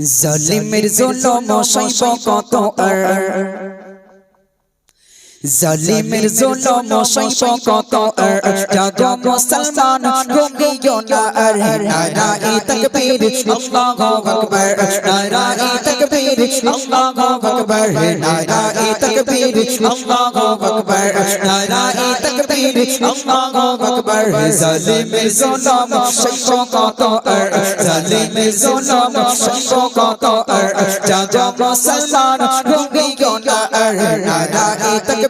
জালিমের জন্য সইব কত আর? জালিমের জুলুম সইব কত আর জাগো মুসলমান ঘুমিও না আর নারায়ে তাকবীর আল্লাহু আকবার নারায়ে তাকবীর আল্লাহু আকবার নারায়ে তাকবীর আল্লাহু আকবার নারায়ে তাকবীর আল্লাহু আকবার জালিমের জুলুম সইব কত আর জালিমের জুলুম সইব কত আর জাগো মুসলমান ঘুমিও না আর নারায়ে তাকবীর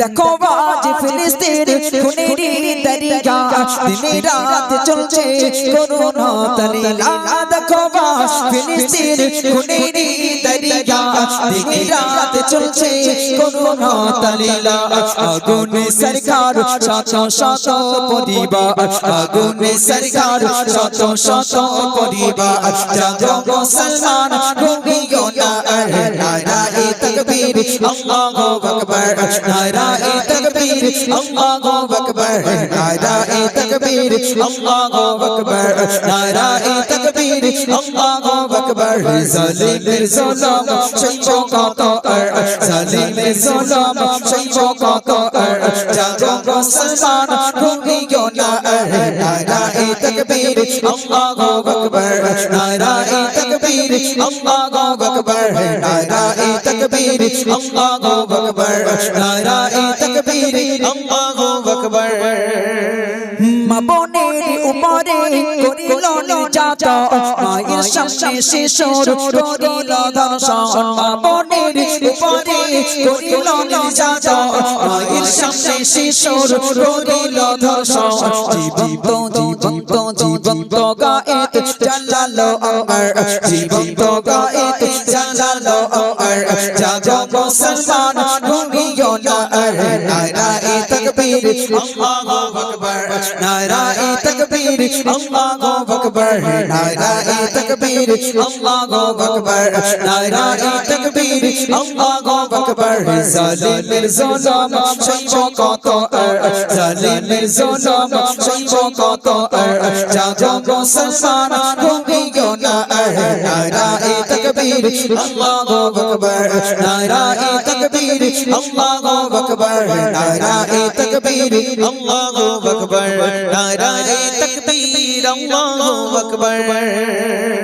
দেখো আজ ফিলিস্তিন খুনেরি দরিয়া দিনে রাত চলছে, করোনা তলিলা দেখো আজ ফিলিস্তিন খুনেরি দরিয়া দিনে রাত চলছে, করোনা তলিলা আগুন সরকার, শত শত পরিবার। আগুন সরকার, শত শত পরিবার। জাগো মুসলমান ঘুমিও না, আর নারায়ে তাকবীর। আল্লাহু আকবার। নারায়ে তাকবীর আল্লাহু আকবার নারায়ে তাকবীর আল্লাহু আকবার নারায়ে তাকবীর আল্লাহু আকবার জালিমের জুলুম সইব কত আর জালিমের জুলুম সইব কত আর জাগো মুসলমান ঘুমিও না আর নারায়ে তাকবীর আল্লাহু আকবার নারায়ে تکبیر اللہ اکبر نعرہ تکبیر اللہ اکبر نعرہ تکبیر اللہ اکبر মা বোনের উপরে করিল নির্যাত মায়ের সামনে শিশুর করিল দর্শন মা উপরে করিল নির্যাত মায়ের সামনে শিশুর করিল দর্শন জীবন্ত জীবন্ত জীবন্ত গায়েত জালালো আমার জীবন্ত গায়েত জালালো আমার জাগো মুসলমান ঘুমিও না আর নারায়ে তাকবীর, আল্লাহু আকবার। নারায়ে তাকবীর, আল্লাহু আকবার। নারায়ে তাকবীর تکبیر اللہ اکبر نعرہ تکبیر اللہ اکبر ظالم ظلم شیخ کو تو ظالم ظلم شیخ کو تو جاگو کو سرسارا روبی کو نہ نعرہ تکبیر اللہ اکبر نعرہ تکبیر اللہ اکبر نعرہ تکبیر اللہ اکبر نعرہ تکبیر اللہ اکبر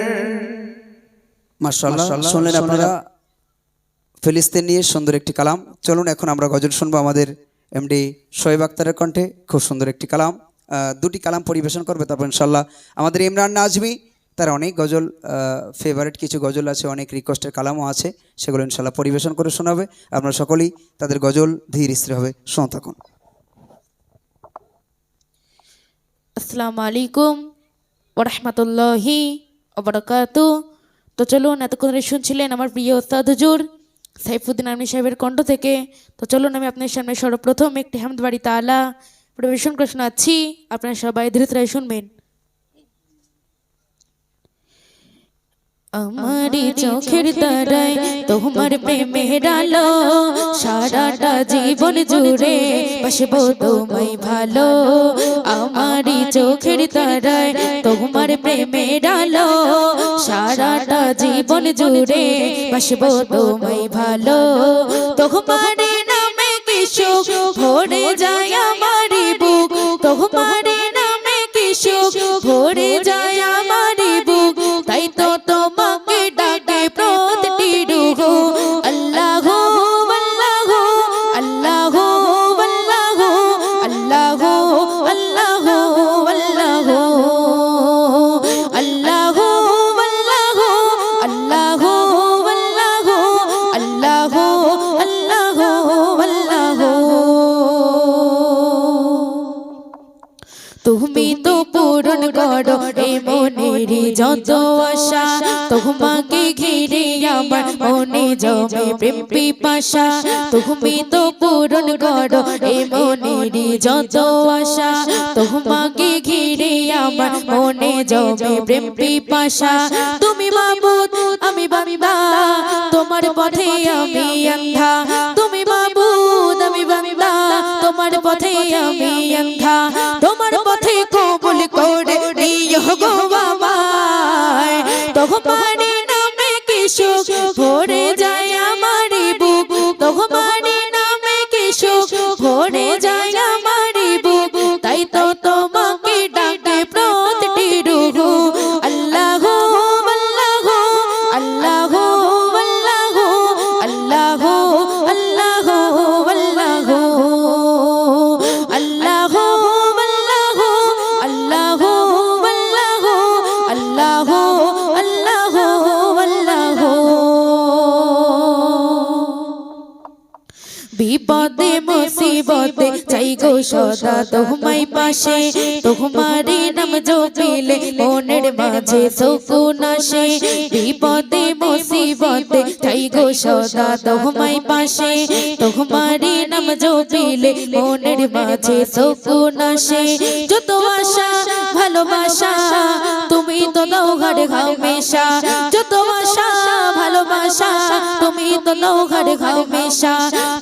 মাশাআল্লাহ শুনলেন আপনারা। ফিলিস্তিন নিয়ে সুন্দর একটি কালাম। চলুন এখন আমরা গজল শুনব আমাদের এমডি শোয়েব আক্তারের কণ্ঠে। খুব সুন্দর একটি কালাম। আহ, দুটি কালাম পরিবেশন করবে তারপর ইনশাল্লাহ আমাদের ইমরান নাজমি তার অনেক গজল ফেভারিট কিছু গজল আছে অনেক রিকোয়েস্টের কালামও আছে। সেগুলো ইনশাল্লাহ পরিবেশন করে শোনাবে। আপনারা সকলেই তাদের গজল ধীর স্থির হবে শোনা থাকুন। আসসালামু আলাইকুম ওরহমতুল্লাহি ওবরাকাতু তো চলুন এতক্ষণ ধরে শুনছিলেন আমার প্রিয় ওস্তাদ হুজুর সাইফুদ্দিন আর্মি সাহেবের কণ্ঠ থেকে। তো চলুন আমি আপনার সামনে সর্বপ্রথম একটি হামদ বাড়ি তালা পরিবেশন করে শোনাচ্ছি। আপনারা সবাই ধীরে ধীরে শুনবেন। আমারি চোখের তারায় তোমার প্রেমের আলো সারাটা জীবন জুড়ে বসবো তোমায় ভালো আমারি চোখের তারায় তোমার প্রেমের আলো সারাটা জীবন জুড়ে বসবো তোমায় ভালো। তোমারে নামে কিশোক ভরে যায় আমারি বুক। তোমারে নামে কিশোক ভরে যায় যত আশা তোমাকে ঘিরে আমার মন জমে প্রেম পিপাসা। তুমি তো পূরণ করো এ মনেরই যত আশা তোমাকে ঘিরে আমার মনে জমে প্রেম পিপাসা। তুমি মাবুদ, আমি বান্দা, তোমার পথে আমি অন্ধা তুমি মাবুদ, আমি বান্দা, তোমার পথে আমি অন্ধা তোমার পথে কবুল করে নিও গো বাবায় নামে কিশো ভরে যায় আমার বুক। তোমারে নামে কিশো ভরে যায় বিপদে, মুসিবতে চাই গো সদা তোমায় পাশে। তোমারে নাম জপিলে মনের মাঝে সুকুন আসে। বিপদে মুসিবতে চাই গো সদা তোমায় পাশে। তোমারে নাম জপিলে মনের মাঝে সুকুন আসে। যত আশা, ভালোবাসা, তুমি তো দাও ঘরে খাও মেশা। যত আশা, ভালোবাসা, তুমি তো দাও ঘরে খাও মেশা।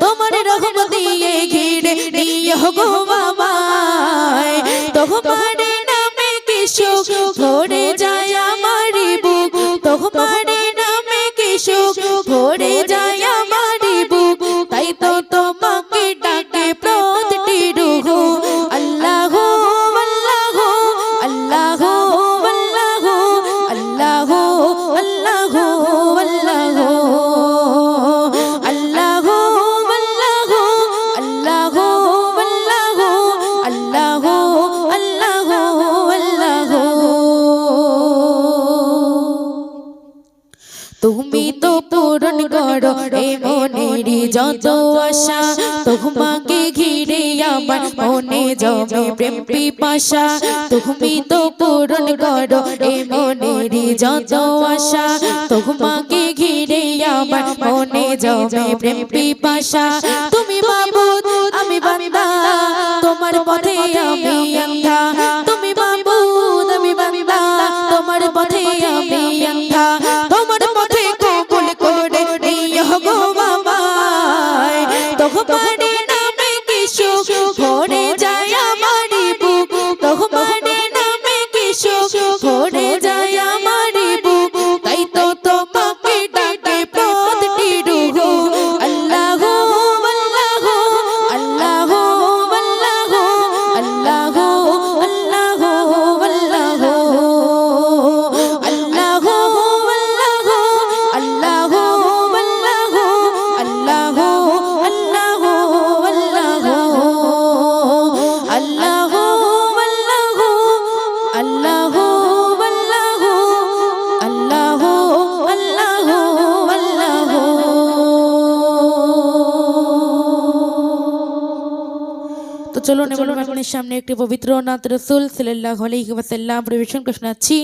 তোমার রহম দিয়ে ঘিরে নিয়ে গো বাবায়। তোমার নামে ভরে যত আশা তোমাকে ঘিরে আমার মনে জমে প্রেম পিপাসা। তুমি তো পূরণ করো এ মনেরই যত আশা তোমাকে ঘিরে আমার মনে জমে প্রেম পিপাসা। তুমি মাবুদ আমি বান্দা, তোমার পথে আমি চলুন এবং আপনার সামনে একটি পবিত্র নাথ রসুল সাল্লাহ আলাইহি ওয়াসাল্লাম পরিবেশন করে শোনাচ্ছি।